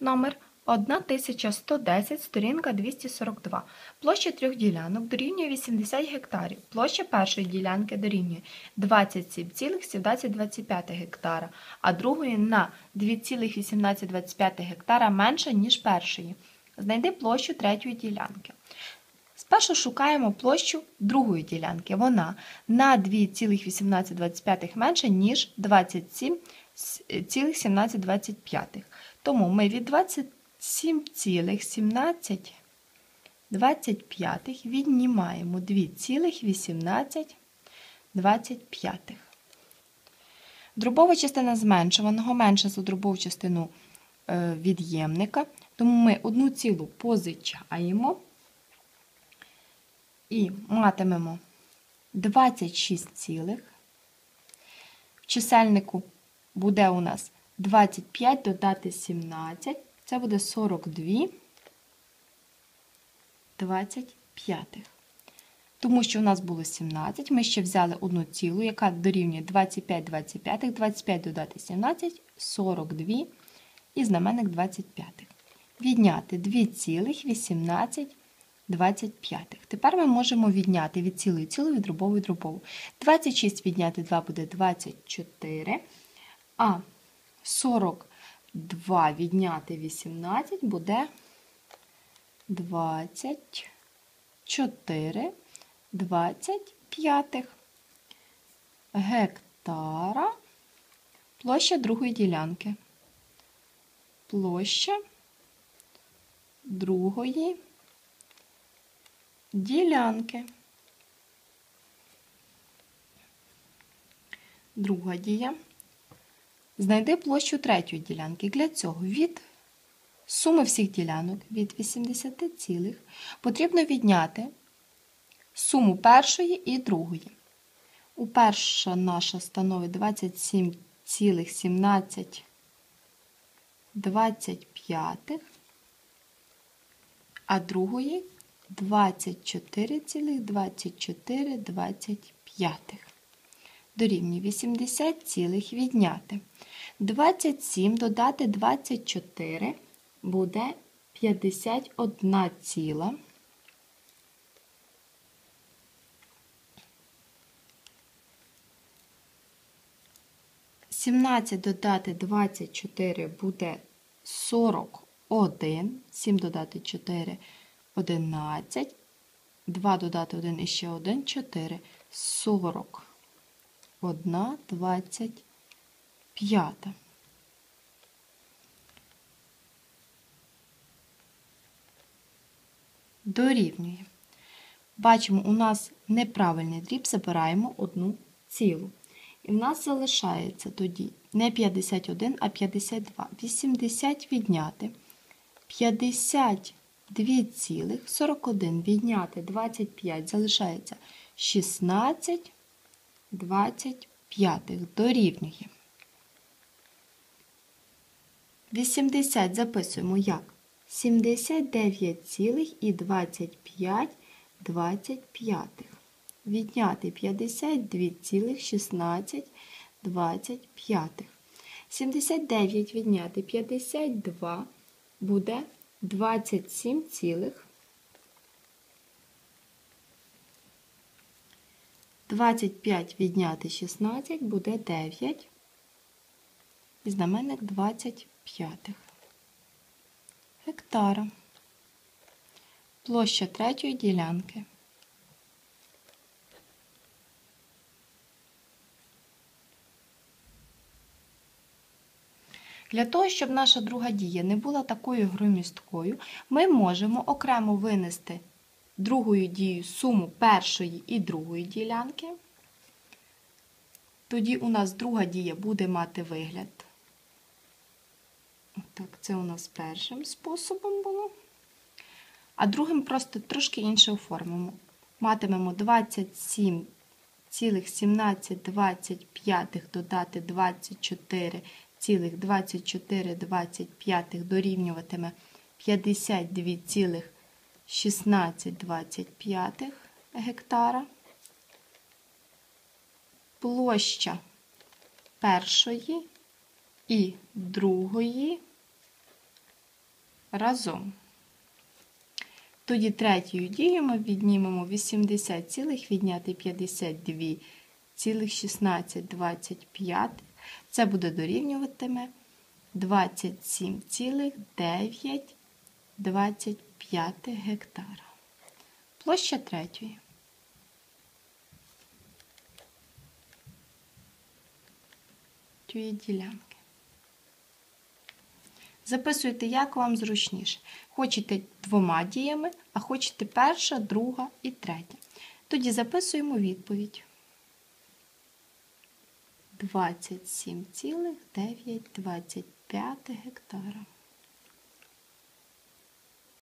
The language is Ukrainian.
Номер 1110, сторінка 242. Площа трьох ділянок дорівнює 80 гектарів. Площа першої ділянки дорівнює 27,1725 гектара, а другої на 2,1825 гектара менша, ніж першої. Знайди площу третьої ділянки. Спершу шукаємо площу другої ділянки. Вона на 2,1825 менша, ніж 27,1725. Тому ми від 27,1725 віднімаємо 2,1825. Дробова частина зменшуваного менша за дробову частину е, від'ємника, тому ми одну цілу позичаємо і матимемо 26 цілих. В чисельнику буде у нас 25 додати 17, це буде 42 25. Тому що у нас було 17, ми ще взяли одну цілу, яка дорівнює 25 25, 25 додати 17, 42 і знаменник 25. Відняти 2,18 25. Тепер ми можемо відняти від цілої цілу від дробової дробову. 26 відняти 2 буде 24, а 42 відняти 18 буде 24 25 гектара площа другої ділянки. Площа другої ділянки. Друга дія. Знайди площу третьої ділянки. Для цього від суми всіх ділянок від 80 цілих потрібно відняти суму першої і другої. У перша наша становить 27,17 25, а другої 24,24 25. Дорівнює 80 цілих відняти. 27 додати 24 буде 51 ціла. Сімнадцять додати 24 буде 41. 7 додати 4 11. 2 додати 1 і ще 1 4. 40. 1, 25. Дорівнює. Бачимо, у нас неправильний дріб, забираємо одну цілу. І в нас залишається тоді не 51, а 52. 80 відняти. 52 цілих, 41 відняти 25 залишається 16 25 дорівнює. 80 записуємо як 79,25 25. Відняти 52,16 25. 79 відняти 52 буде 27 цілих 25 відняти 16 буде 9. І знаменник 25 гектара. Площа третьої ділянки. Для того, щоб наша друга дія не була такою громісткою, ми можемо окремо винести другою дією суму першої і другої ділянки. Тоді у нас друга дія буде мати вигляд. Так, це у нас першим способом було. А другим просто трошки інше оформимо. Матимемо 27,1725 додати 24,2425 дорівнюватиме 52, 16,25 гектара. Площа першої і другої разом. Тоді третьою дією ми віднімемо 80, цілих відняти 52,1625. Це буде дорівнюватиме 27,925 гектара. Площа третьої. Тієї ділянки. Записуйте, як вам зручніше. Хочете двома діями, а хочете перша, друга і третя. Тоді записуємо відповідь. 27,925 гектара.